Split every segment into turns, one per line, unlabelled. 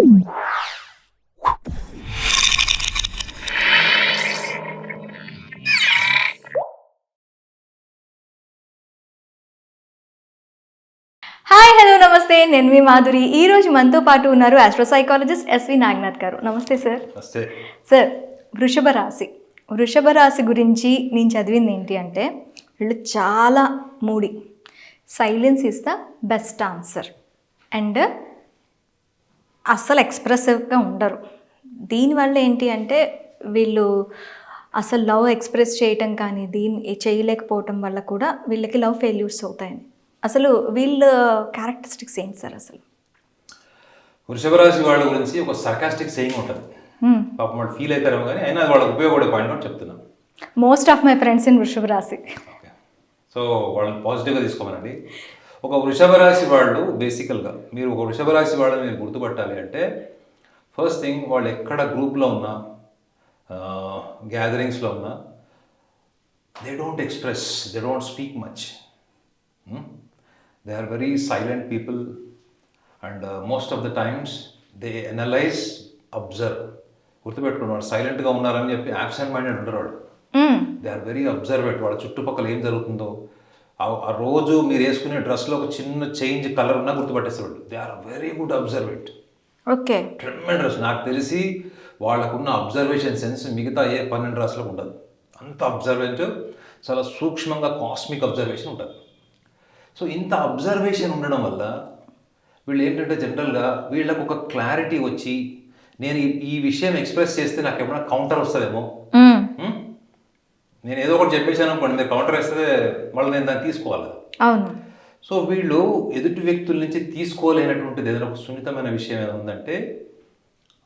Hi hello నమస్తే. నేను మీ మాధురి. ఈ రోజు మనతో పాటు ఉన్నారు ఆస్ట్రోసైకాలజిస్ట్ ఎస్వి నాగనాథ్ గారు. నమస్తే సార్ సార్ వృషభ రాశి. వృషభ రాశి గురించి నేను చదివింది ఏంటి అంటే వీళ్ళు చాలా మూడి. Silence is the best answer and అస్సలు ఎక్స్ప్రెసివ్గా ఉండరు. దీనివల్ల ఏంటి అంటే వీళ్ళు అసలు లవ్ ఎక్స్ప్రెస్ చేయటం కానీ దీన్ని చేయలేకపోవటం వల్ల కూడా వీళ్ళకి లవ్ ఫెయిల్యూర్స్ అవుతాయని. అసలు వీళ్ళ క్యారెక్టరిస్టిక్స్ ఏంటి సార్ అసలు?
వృషభ రాశి వాళ్ళ గురించి ఒక సర్కాస్టిక్ సేయింగ్ ఉంటుంది. పాపం వాళ్ళు ఫీల్ అవుతారేమో కానీ అయినా అది వాళ్ళకి ఉపయోగపడే పాయింట్ కూడా చెప్తున్నాను
most of my friends in వృషభ రాశి
సో వాళ్ళని పాజిటివ్గా తీసుకోమనండి. ఒక వృషభ రాశి వాళ్ళు బేసికల్గా మీరు ఒక వృషభ రాశి వాళ్ళని మీరు గుర్తుపట్టాలి అంటే ఫస్ట్ థింగ్ వాళ్ళు ఎక్కడ గ్రూప్లో ఉన్నా గ్యాదరింగ్స్లో ఉన్నా they don't express they don't speak much they are very silent people and most of the times they analyse observe గుర్తుపెట్టుకుని వాళ్ళు సైలెంట్గా ఉన్నారని చెప్పి యాబ్సెంట్ మైండెడ్ ఉంటారు వాళ్ళు. దే ఆర్ వెరీ అబ్జర్వేట్ వాళ్ళ చుట్టుపక్కల ఏం జరుగుతుందో ఆ- రోజు మీరు వేసుకునే డ్రెస్లో ఒక చిన్న చేంజ్ కలర్ ఉన్నా గుర్తుపట్టేసేవాళ్ళు. They are very good observant
okay.
Tremendous నాకు తెలిసి వాళ్ళకున్న అబ్జర్వేషన్ సెన్స్ మిగతా ఏ పన్నెండు రాసులకు ఉండదు. అంత అబ్జర్వెంట్ చాలా సూక్ష్మంగా కాస్మిక్ అబ్జర్వేషన్ ఉంటుంది. సో ఇంత అబ్జర్వేషన్ ఉండడం వల్ల వీళ్ళు ఏంటంటే జనరల్గా వీళ్ళకు ఒక క్లారిటీ వచ్చి నేను ఈ- విషయం ఎక్స్ప్రెస్ చేస్తే నాకు ఏమైనా కౌంటర్ వస్తుందేమో? నేను ఏదో ఒకటి చెప్పేశాను అనుకోండి మీరు కౌంటర్ వేస్తే మళ్ళీ నేను దాన్ని తీసుకోవాలి.
అవును.
సో వీళ్ళు ఎదుటి వ్యక్తుల నుంచి తీసుకోలేనటువంటిది ఏదైనా ఒక సున్నితమైన విషయం ఏమైనా ఉందంటే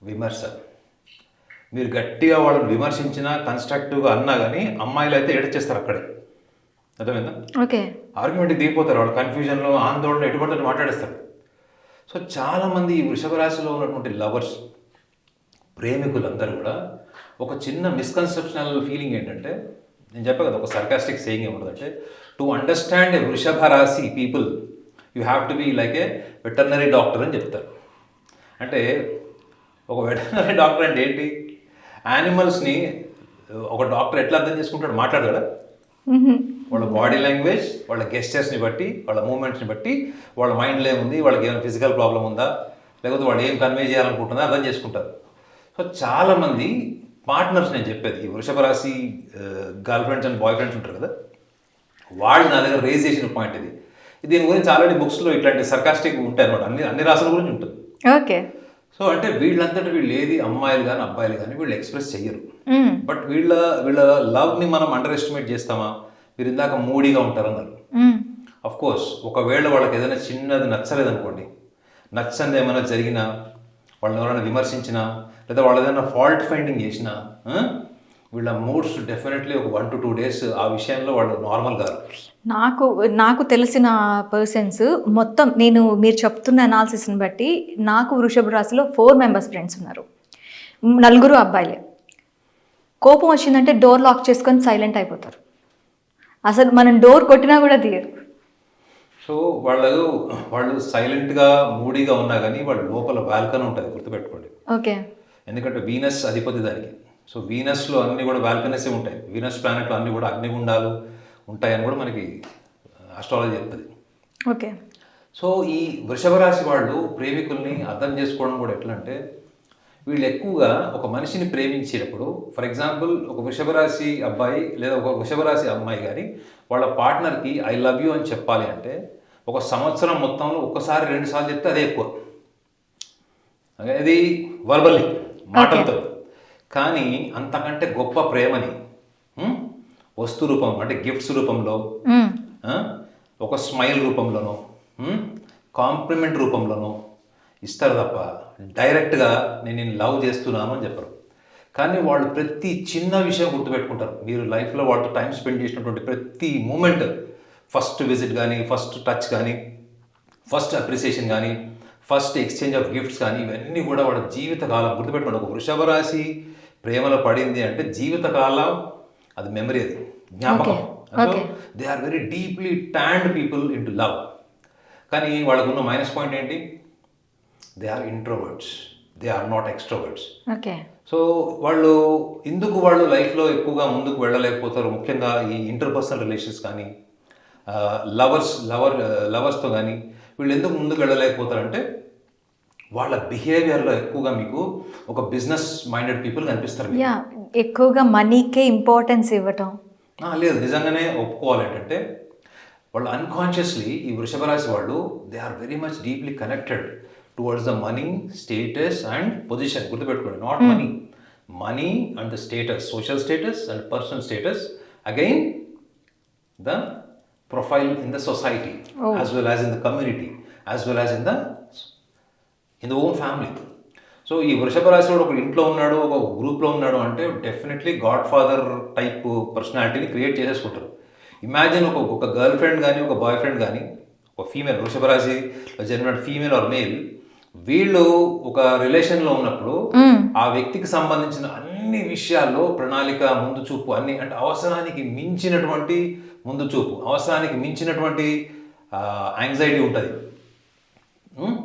విమర్శ. మీరు గట్టిగా వాళ్ళని విమర్శించినా కన్స్ట్రక్టివ్గా అన్నా కానీ అమ్మాయిలు అయితే ఏడ్చేస్తారు అక్కడే. అర్థమైందా?
ఓకే.
ఆర్గ్యుమెంట్కి దిగిపోతారు వాళ్ళు కన్ఫ్యూజన్లో ఆందోళన ఎటువంటి మాట్లాడేస్తారు. సో చాలామంది ఈ వృషభ రాశిలో ఉన్నటువంటి లవర్స్ ప్రేమికులందరూ కూడా ఒక చిన్న మిస్కన్సెప్షనల్ ఫీలింగ్ ఏంటంటే నేను చెప్పా కదా ఒక సర్కాస్టిక్ సేయింగ్ ఏముంటుందంటే టు అండర్స్టాండ్ ఏ వృషభ రాశి people you have to be like a veterinary doctor అని చెప్తారు. అంటే ఒక వెటర్నరీ డాక్టర్ అంటే ఏంటి? యానిమల్స్ని ఒక డాక్టర్ ఎట్లా అర్థం చేసుకుంటాడు? మాట్లాడతాడా? వాళ్ళ బాడీ లాంగ్వేజ్ వాళ్ళ గెస్టర్స్ని బట్టి వాళ్ళ మూమెంట్స్ని బట్టి వాళ్ళ మైండ్లో ఏముంది? వాళ్ళకి ఏమైనా ఫిజికల్ ప్రాబ్లం ఉందా? లేకపోతే వాళ్ళు ఏం కన్వే చేయాలనుకుంటుందా అర్థం చేసుకుంటారు. సో చాలామంది పార్ట్నర్స్ నేను చెప్పేది. ఈ వృషభ రాశి girl friends and boy friends ఉంటారు కదా? వాళ్ళు నా దగ్గర రేజ్ చేసిన పాయింట్ ఇది. దీని గురించి ఆల్రెడీ బుక్స్లో ఇట్లాంటి సర్కాస్టిక్ ఉంటాయి అనమాట అన్ని అన్ని రాసుల గురించి ఉంటుంది.
ఓకే.
సో అంటే వీళ్ళంతటి వీళ్ళు ఏది అమ్మాయిలు కానీ అబ్బాయిలు కానీ వీళ్ళు ఎక్స్ప్రెస్ చెయ్యరు. బట్ వీళ్ళ వీళ్ళ లవ్ని మనం అండర్ ఎస్టిమేట్ చేస్తామా? మీరు ఇందాక మూడీగా ఉంటారన్నారు.
మ్మ్.
అఫ్ కోర్స్ ఒకవేళ వాళ్ళకి ఏదైనా చిన్నది నచ్చలేదు అనుకోండి నచ్చంది ఏమైనా జరిగినా వాళ్ళని ఎవరైనా విమర్శించినా లేదా వాళ్ళు ఏదైనా ఫాల్ట్ ఫైండింగ్ చేసినా వీళ్ళ మూడ్స్ డెఫినెట్లీ ఒక వన్ టు టూ డేస్ ఆ విషయంలో వాళ్ళు నార్మల్ గారు
నాకు నాకు తెలిసిన పర్సన్స్ మొత్తం నేను మీరు చెప్తున్న అనాలిసిస్ని బట్టి నాకు వృషభ రాశిలో ఫోర్ మెంబర్స్ ఫ్రెండ్స్ ఉన్నారు. నలుగురు అబ్బాయిలే. కోపం వచ్చిందంటే డోర్ లాక్ చేసుకొని సైలెంట్ అయిపోతారు. అసలు మనం డోర్ కొట్టినా కూడా తీయరు.
సో వాళ్ళు వాళ్ళు సైలెంట్గా మూడీగా ఉన్నా కానీ వాళ్ళ లోపల బాల్కనీ ఉంటుంది గుర్తుపెట్టుకోండి.
ఓకే.
ఎందుకంటే వీనస్ అధిపతి దానికి. సో వీనస్లో అన్ని కూడా బాల్కనీసే ఉంటాయి. వీనస్ ప్లానెట్లో అన్ని కూడా అగ్నిగుండాలు ఉంటాయని కూడా మనకి ఆస్ట్రాలజీ చెప్తుంది.
ఓకే.
సో ఈ వృషభ రాశి వాళ్ళు ప్రేమికుల్ని అర్థం చేసుకోవడం కూడా ఎట్లా అంటే వీళ్ళు ఎక్కువగా ఒక మనిషిని ప్రేమించేటప్పుడు ఫర్ ఎగ్జాంపుల్ ఒక వృషభ రాశి అబ్బాయి లేదా ఒక వృషభ రాశి అమ్మాయి కానీ వాళ్ళ పార్ట్నర్కి ఐ లవ్ యూ అని చెప్పాలి అంటే ఒక సంవత్సరం మొత్తంలో ఒక్కసారి రెండు సార్లు చెప్తే అదే ఎక్కువ అది వర్బల్లీ మాటలతో కానీ అంతకంటే గొప్ప ప్రేమని? వస్తు రూపం అంటే గిఫ్ట్స్ రూపంలో? ఒక స్మైల్ రూపంలోనో కాంప్లిమెంట్ రూపంలోనో ఇస్తారు తప్ప డైరెక్ట్గా నేను నేను లవ్ చేస్తున్నాను అని చెప్పరు. కానీ వాళ్ళు ప్రతి చిన్న విషయం గుర్తుపెట్టుకుంటారు. మీరు లైఫ్లో వాళ్ళతో టైం స్పెండ్ చేసినటువంటి ప్రతి మూమెంట్ ఫస్ట్ విజిట్ కానీ ఫస్ట్ టచ్ కానీ ఫస్ట్ అప్రిసియేషన్ కానీ ఫస్ట్ ఎక్స్చేంజ్ ఆఫ్ గిఫ్ట్స్ కానీ ఇవన్నీ కూడా వాళ్ళ జీవితకాలం గుర్తుపెట్టుకోండి. ఒక వృషభ రాశి ప్రేమలో పడింది అంటే జీవితకాలం అది మెమరీ అది జ్ఞాపకం. They are very deeply tuned people in to love కానీ వాళ్ళకున్న మైనస్ పాయింట్ ఏంటి? They are introverts they are not extroverts
okay.
So వాళ్ళు ఎందుకు వాళ్ళు లైఫ్లో ఎక్కువగా ముందుకు వెళ్ళలేకపోతారు. ముఖ్యంగా ఈ ఇంటర్పర్సనల్ రిలేషన్స్ కానీ లవర్స్ లవర్ లవర్స్తో కానీ వీళ్ళు ఎందుకు ముందుకు వెళ్ళలేకపోతారంటే వాళ్ళ బిహేవియర్లో ఎక్కువగా మీకు ఒక బిజినెస్ మైండెడ్ పీపుల్ కనిపిస్తారు.
ఎక్కువగా మనీకే ఇంపార్టెన్స్ ఇవ్వటం.
లేదు. నిజంగానే ఒప్పుకోవాలి ఏంటంటే వాళ్ళు అన్కాన్షియస్లీ ఈ వృషభ రాశి వాళ్ళు they are very much deeply connected towards the money status and position గుర్తుపెట్టుకోండి not money money and the status social status and personal status again the profile in the society as well as in the community as well as in the in the own family so ఈ వృషభ రాశి వాడు ఒక ఇంట్లో ఉన్నాడు ఒక గ్రూప్లో ఉన్నాడు అంటే డెఫినెట్లీ గాడ్ ఫాదర్ టైప్ పర్సనాలిటీని క్రియేట్ చేసేసుకుంటారు. ఇమాజిన్ ఒక ఒక గర్ల్ ఫ్రెండ్ కానీ ఒక బాయ్ ఫ్రెండ్ కానీ ఒక ఫీమేల్ వృషభ రాశి జన్మిన ఫీమేల్ ఆర్ మేల్ వీళ్ళు ఒక రిలేషన్లో ఉన్నప్పుడు ఆ వ్యక్తికి సంబంధించిన అన్ని విషయాల్లో ప్రణాళిక ముందు చూపు అన్ని అంటే అవసరానికి మించినటువంటి ముందు చూపు అవసరానికి మించినటువంటి యాంగ్జైటీ ఉంటుంది.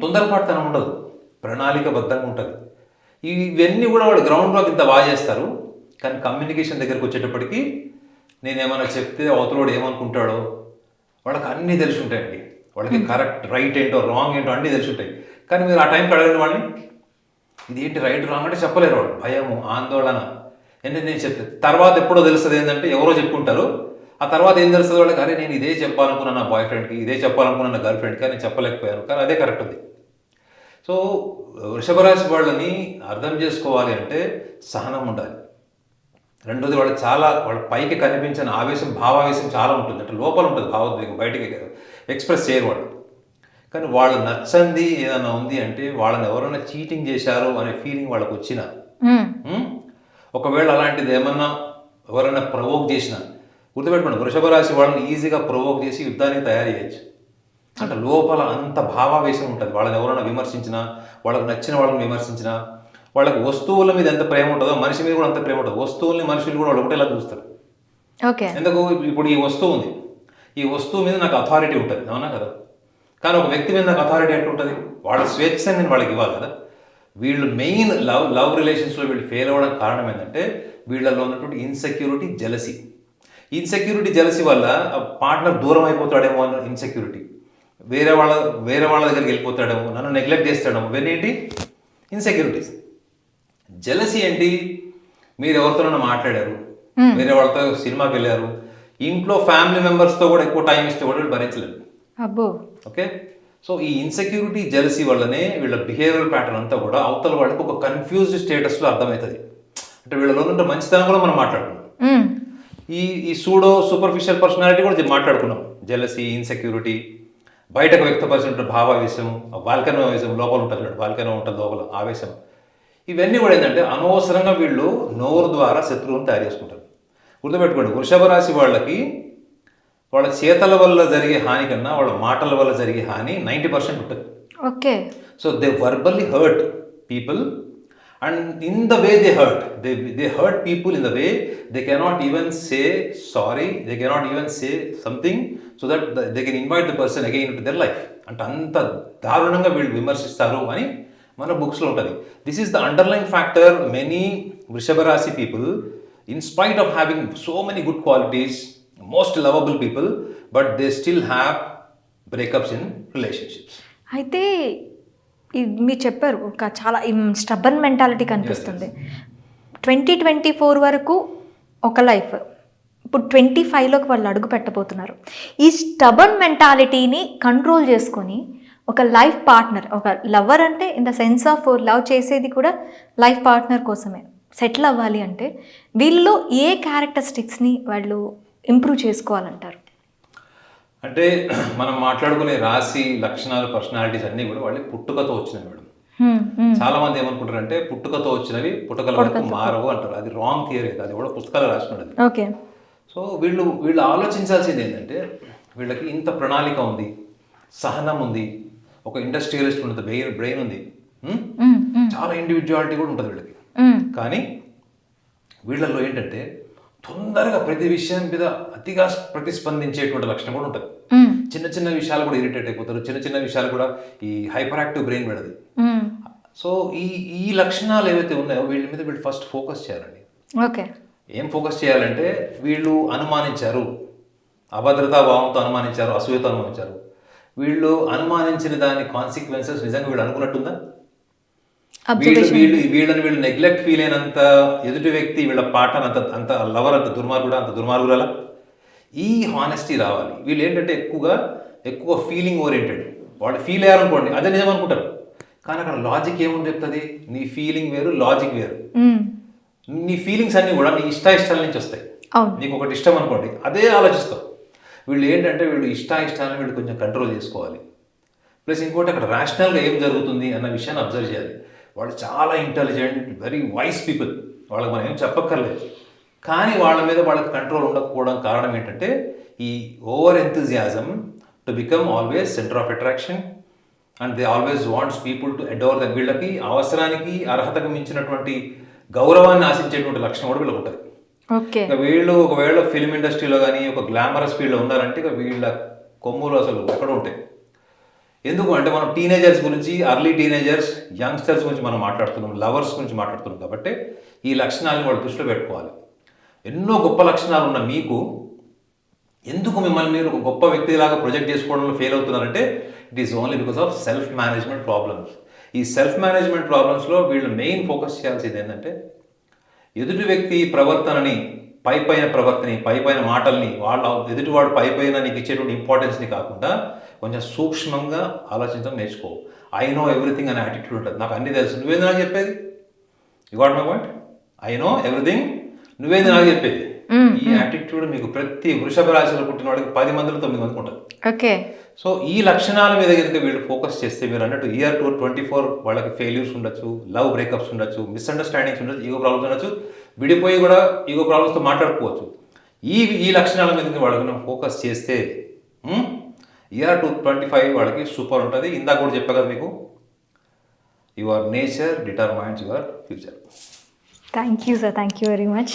తొందరపాటుతనం ఉండదు. ప్రణాళికబద్ధంగా ఉంటుంది. ఇవన్నీ కూడా వాళ్ళు గ్రౌండ్ వర్క్ ఇంత బాగా చేస్తారు. కానీ కమ్యూనికేషన్ దగ్గరికి వచ్చేటప్పటికి నేనేమైనా చెప్తే అవతలోడు ఏమనుకుంటాడో వాళ్ళకి అన్నీ తెలిసి ఉంటాయండి. వాళ్ళకి కరెక్ట్ రైట్ ఏంటో రాంగ్ ఏంటో అన్నీ తెలిసి ఉంటాయి. కానీ మీరు ఆ టైంకి అడగండి వాళ్ళని ఇది ఏంటి రైట్ రాంగ్ అంటే చెప్పలేరు వాళ్ళు భయము ఆందోళన. అంటే నేను చెప్తే తర్వాత ఎప్పుడో తెలుస్తుంది ఏంటంటే ఎవరో చెప్పుకుంటారు. ఆ తర్వాత ఏం తెలుస్తుంది వాళ్ళకి? అరే నేను ఇదే చెప్పాలనుకున్నా నా బాయ్ ఫ్రెండ్కి ఇదే చెప్పాలనుకున్నా నా గర్ల్ ఫ్రెండ్కి నేను చెప్పలేకపోయాను కానీ అదే కరెక్ట్ ఉంది సో వృషభరాశి వాళ్ళని అర్థం చేసుకోవాలి అంటే సహనం ఉండాలి. రెండోది వాళ్ళు చాలా వాళ్ళ పైకి కనిపించిన ఆవేశం భావావేశం చాలా ఉంటుంది. అంటే లోపల ఉంటుంది భావోద్వేగం బయటికి ఎక్స్ప్రెస్ చేయరు వాళ్ళు. కానీ వాళ్ళు నచ్చంది ఏదైనా ఉంది అంటే వాళ్ళని ఎవరైనా చీటింగ్ చేశారు అనే ఫీలింగ్ వాళ్ళకి వచ్చిన? ఒకవేళ అలాంటిది ఏమన్నా ఎవరైనా ప్రవోక్ చేసినా గుర్తుపెట్టుకోండి వృషభ రాశి వాళ్ళని ఈజీగా ప్రవోక్ చేసి యుద్ధానికి తయారు చేయొచ్చు. అంటే లోపల అంత భావావేశం ఉంటుంది. వాళ్ళని ఎవరైనా విమర్శించినా వాళ్ళకి నచ్చిన వాళ్ళని విమర్శించినా వాళ్ళకి వస్తువుల మీద ఎంత ప్రేమ ఉంటుందో మనిషి మీద కూడా అంత ప్రేమ ఉంటుంది. వస్తువుల్ని మనుషులు కూడా వాళ్ళు ఒకటేలా చూస్తారు.
ఓకే.
ఎందుకు? ఇప్పుడు ఈ వస్తువు ఉంది. ఈ వస్తువు మీద నాకు అథారిటీ ఉంటుంది. అవునా కదా? కానీ ఒక వ్యక్తి మీద నాకు అథారిటీ ఎట్లా ఉంటుంది? వాళ్ళ స్వేచ్ఛ నేను వాళ్ళకి ఇవ్వాలి కదా. వీళ్ళు మెయిన్ లవ్ లవ్ రిలేషన్స్లో వీళ్ళు ఫెయిల్ అవ్వడం కారణం ఏంటంటే వీళ్ళలో ఉన్నటువంటి ఇన్సెక్యూరిటీ జలసి ఇన్సెక్యూరిటీ జలసి వల్ల పార్ట్నర్ దూరం అయిపోతాడేమో అన్న ఇన్సెక్యూరిటీ వేరే వాళ్ళ వేరే వాళ్ళ దగ్గరికి వెళ్ళిపోతాడేమో నన్ను నెగ్లెక్ట్ చేస్తాడేమో ఇవన్నీ ఇన్సెక్యూరిటీస్ జలసి ఏంటి? మీరు ఎవరితోనైనా మాట్లాడారు? వేరే వాళ్ళతో సినిమాకి వెళ్ళారు? ఇంట్లో ఫ్యామిలీ మెంబర్స్తో కూడా ఎక్కువ టైం ఇస్తే కూడా వీళ్ళు భరించలేరు.
అబ్బో.
ఓకే? సో ఈ ఇన్సెక్యూరిటీ జలసీ వల్లనే వీళ్ళ బిహేవియర్ ప్యాటర్న్ అంతా కూడా అవతల వాళ్ళకి ఒక కన్ఫ్యూజ్డ్ స్టేటస్లో అర్థమవుతుంది. అంటే వీళ్ళలో ఉన్న మంచితనం కూడా మనం మాట్లాడుకున్నాం. ఈ ఈ సూడో సూపర్ఫిషియల్ పర్సనాలిటీ కూడా మాట్లాడుకున్నాం. జలసీ ఇన్సెక్యూరిటీ బయటకు వ్యక్తపరిచిన భావావేశం వాల్కనో ఆవేశం లోపల ఉంటుంది వాల్కనో ఉంటుంది లోపల ఆవేశం. ఇవన్నీ కూడా ఏంటంటే అనవసరంగా వీళ్ళు నోరు ద్వారా శత్రువులను తయారు చేసుకుంటారు. గుర్తుపెట్టుకోండి వృషభ రాశి వాళ్ళకి వాళ్ళ చేతల వల్ల జరిగే హాని కన్నా వాళ్ళ మాటల వల్ల జరిగే హాని నైంటీ పర్సెంట్ ఉంటుంది.
Okay.
So they verbally hurt people and in the way they hurt they they hurt people in the way they cannot even say sorry they cannot even say something so that they can invite the person again to their life అంటే అంత దారుణంగా వీళ్ళు విమర్శిస్తారు అని మన బుక్స్లో ఉంటుంది. This is the underline factor many వృషభ రాశి people in spite of having so many good qualities most lovable people but they still have breakups in relationships
అయితే మీరు చెప్పారు ఒక చాలా స్టబన్ మెంటాలిటీ కనిపిస్తుంది. ట్వంటీ ట్వంటీ ఫోర్ వరకు ఒక లైఫ్ ఇప్పుడు ట్వంటీ ఫైవ్లోకి వాళ్ళు అడుగు పెట్టబోతున్నారు. ఈ స్టబన్ మెంటాలిటీని కంట్రోల్ చేసుకొని ఒక లైఫ్ పార్ట్నర్ ఒక లవర్ అంటే in the sense of love చేసేది కూడా లైఫ్ పార్ట్నర్ కోసమే. సెటిల్ అవ్వాలి అంటే వీళ్ళలో ఏ క్యారెక్టరిస్టిక్స్ని వాళ్ళు ఇంప్రూవ్ చేసుకోవాలంటారు?
అంటే మనం మాట్లాడుకునే రాశి లక్షణాలు పర్సనాలిటీస్ అన్నీ కూడా వాళ్ళకి పుట్టుకతో వచ్చినవి మేడం. చాలా మంది ఏమనుకుంటారు అంటే పుట్టుకతో వచ్చినవి పుట్టుకల వరకు మారవు అంటారు. అది రాంగ్ థియరీ అది కూడా పుస్తకాలు రాసినది
ఓకే.
సో వీళ్ళు వీళ్ళు ఆలోచించాల్సింది ఏంటంటే వీళ్ళకి ఇంత ప్రణాళిక ఉంది సహనం ఉంది ఒక ఇండస్ట్రియలిస్ట్ ఉన్నది బ్రెయిన్ బ్రెయిన్ ఉంది. చాలా ఇండివిజువాలిటీ కూడా ఉంటుంది వీళ్ళకి. కానీ వీళ్ళల్లో ఏంటంటే తొందరగా ప్రతి విషయం మీద అతిగా ప్రతిస్పందించేటువంటి లక్షణం కూడా ఉంటుంది. చిన్న చిన్న విషయాలు కూడా ఇరిటేట్ అయిపోతారు. చిన్న చిన్న విషయాలు కూడా ఈ hyper active brain
hmm.
So ఈ ఈ లక్షణాలు ఏవైతే ఉన్నాయో వీళ్ళ మీద వీళ్ళు ఫస్ట్ ఫోకస్ చేయాలండి.
ఓకే.
ఏం ఫోకస్ చేయాలంటే వీళ్ళు అనుమానించారు. అభద్రతా భావంతో అనుమానించారు అసూయతో అనుమానించారు. వీళ్ళు అనుమానించిన దాని కాన్సిక్వెన్సెస్ నిజంగా వీళ్ళు అనుకున్నట్టుందా? వీళ్ళు వీళ్ళని వీళ్ళు నెగ్లెక్ట్ ఫీల్ అయినంత ఎదుటి వ్యక్తి వీళ్ళ పాటను అంత అంత లవర్ అంత దుర్మార్గుడా అంత దుర్మార్గురాలా? ఈ హానెస్టీ రావాలి. వీళ్ళు ఏంటంటే ఎక్కువగా ఎక్కువ ఫీలింగ్ ఓరియంటెడ్ వాళ్ళు ఫీల్ అయ్యారనుకోండి అదే నిజం అనుకుంటారు. కానీ అక్కడ లాజిక్ ఏముంది చెప్తుంది? నీ ఫీలింగ్ వేరు లాజిక్ వేరు.
మ్మ్.
నీ ఫీలింగ్స్ అన్నీ కూడా నీ ఇష్ట ఇష్టాల నుంచి వస్తాయి. నీకు ఒకటి ఇష్టం అనుకోండి అదే ఆలోచిస్తావు. వీళ్ళు ఏంటంటే వీళ్ళు ఇష్ట ఇష్టాలను వీళ్ళు కొంచెం కంట్రోల్ చేసుకోవాలి. ప్లస్ ఇంకోటి అక్కడ రేషనల్గా ఏం జరుగుతుంది అన్న విషయాన్ని అబ్జర్వ్ చేయాలి. వాళ్ళు చాలా ఇంటెలిజెంట్ వెరీ వైస్ పీపుల్ వాళ్ళకి మనం ఏం చెప్పక్కర్లేదు. కానీ వాళ్ళ మీద వాళ్ళకి కంట్రోల్ ఉండకపోవడం కారణం ఏంటంటే ఈ over enthusiasm to become always centre of attraction and they always wants people to adore them వీళ్ళకి అవసరానికి అర్హతకు మించినటువంటి గౌరవాన్ని ఆశించేటువంటి లక్షణం కూడా వీళ్ళకి ఉంటుంది.
ఓకే.
ఇక వీళ్ళు ఒకవేళ ఫిల్మ్ ఇండస్ట్రీలో కానీ ఒక గ్లామరస్ ఫీల్డ్లో ఉన్నారంటే ఇక వీళ్ళ కొమ్ములు అసలు ఎక్కడ ఉంటాయి. ఎందుకు అంటే మనం టీనేజర్స్ గురించి అర్లీ టీనేజర్స్ యంగ్స్టర్స్ గురించి మనం మాట్లాడుతున్నాం లవర్స్ గురించి మాట్లాడుతున్నాం కాబట్టి ఈ లక్షణాలను వాళ్ళు దృష్టిలో పెట్టుకోవాలి. ఎన్నో గొప్ప లక్షణాలు ఉన్న మీకు ఎందుకు మిమ్మల్ని మీరు ఒక గొప్ప వ్యక్తిలాగా ప్రొజెక్ట్ చేసుకోవడంలో fail అవుతున్నారంటే it is only because of self management problems ఈ సెల్ఫ్ మేనేజ్మెంట్ ప్రాబ్లమ్స్లో వీళ్ళు మెయిన్ ఫోకస్ చేయాల్సింది ఏంటంటే ఎదుటి వ్యక్తి ప్రవర్తనని పై పైన ప్రవర్తనని పై పైన మాటల్ని వాళ్ళ ఎదుటివాడు పై పైన నీకు ఇచ్చేటువంటి ఇంపార్టెన్స్ని కాకుండా కొంచెం సూక్ష్మంగా ఆలోచించడం నేర్చుకో. ఐ నో ఎవ్రీథింగ్ అనే యాటిట్యూడ్ ఉంటుంది. నాకు అన్ని తెలుసు. నువ్వేంది నాకు చెప్పేది? You got my point I know everything నువ్వేంది నాకు చెప్పేది? ఈ యాటిట్యూడ్ మీకు ప్రతి వృషభ రాశిలో పుట్టిన వాడికి పది మందిలో తొమ్మిది మందికి ఉంటుంది.
ఓకే.
సో ఈ లక్షణాల మీద కనుక వీళ్ళు ఫోకస్ చేస్తే మీరు అన్నట్టు ఇయర్ టూ ట్వంటీ ఫోర్ వాళ్ళకి ఫెయిల్యూర్స్ ఉండొచ్చు లవ్ బ్రేకప్స్ ఉండొచ్చు మిస్అండర్స్టాండింగ్స్ ఉండొచ్చు ఈగో ప్రాబ్లమ్స్ ఉండొచ్చు. విడిపోయి కూడా ఈగో ప్రాబ్లమ్స్తో మాట్లాడుకోవచ్చు. ఈ ఈ లక్షణాల మీద వాళ్ళకి మనం ఫోకస్ చేస్తే ఇయర్ టూ ట్వంటీ ఫైవ్ వాళ్ళకి సూపర్ ఉంటుంది. ఇందాక కూడా చెప్పా కదా మీకు. Your nature determines your future
thank you sir thank you very much